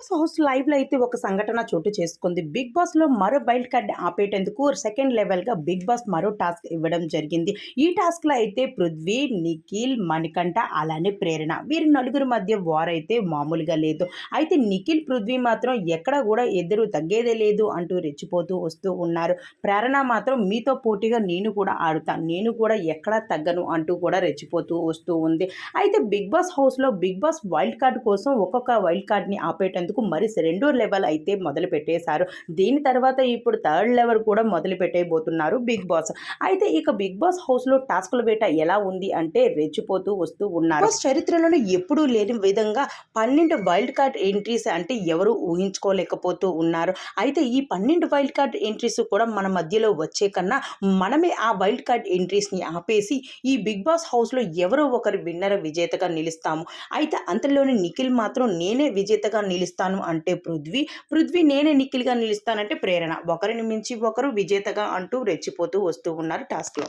Boss house లైవ్లో అయితే ఒక సంఘటన చోటు చేసుకుంది. బిగ్ బాస్లో మరో వైల్డ్ కార్డ్ ఆపేటందుకు సెకండ్ లెవెల్గా బిగ్ బాస్ మరో టాస్క్ ఇవ్వడం జరిగింది. ఈ టాస్క్లో అయితే పృథ్వీ నిఖిల్ మణికంఠ అలానే ప్రేరణ. వీరి నలుగురు మధ్య వార్ అయితే మామూలుగా లేదు. అయితే నిఖిల్ పృథ్వీ మాత్రం ఎక్కడ కూడా ఎదురు తగ్గేదే లేదు అంటూ రెచ్చిపోతూ వస్తూ ఉన్నారు. ప్రేరణ మాత్రం మీతో పోటీగా నేను కూడా ఆడుతాను నేను కూడా ఎక్కడా తగ్గను అంటూ కూడా రెచ్చిపోతూ వస్తూ ఉంది. అయితే బిగ్ బాస్ హౌస్లో బిగ్ బాస్ వైల్డ్ కార్డ్ కోసం ఒక్కొక్క వైల్డ్ కార్డ్ని ఆపేటందుకు మరి రెండో లెవెల్ అయితే మొదలు పెట్టేశారు. దీని తర్వాత ఇప్పుడు థర్డ్ లెవెల్ కూడా మొదలు పెట్టేయబోతున్నారు బిగ్ బాస్. అయితే ఇక బిగ్ బాస్ హౌస్లో టాస్కుల వేట ఎలా ఉంది అంటే రెచ్చిపోతూ వస్తూ ఉన్నారు. Big చరిత్రలో ఎప్పుడూ లేని విధంగా పన్నెండు వైల్డ్ కార్డ్ ఎంట్రీస్ అంటే ఎవరు ఊహించుకోలేకపోతూ ఉన్నారు. అయితే ఈ పన్నెండు వైల్డ్ కార్డ్ ఎంట్రీస్ కూడా మన మధ్యలో వచ్చే కన్నా మనమే ఆ వైల్డ్ కార్డ్ ఎంట్రీస్ని ఆపేసి ఈ బిగ్ బాస్ హౌస్లో ఎవరో ఒకరు విన్నర్ విజేతగా నిలుస్తాము. అయితే అంతలోని నిఖిల్ మాత్రం నేనే విజేతగా నిలుస్తాను అంటే పృథ్వీ. పృథ్వీ నేనే నిఖిల్గా నిలుస్తానంటే ప్రేరణ. ఒకరిని మించి ఒకరు విజేతగా అంటూ రెచ్చిపోతూ వస్తూ ఉన్నారు టాస్క్లో.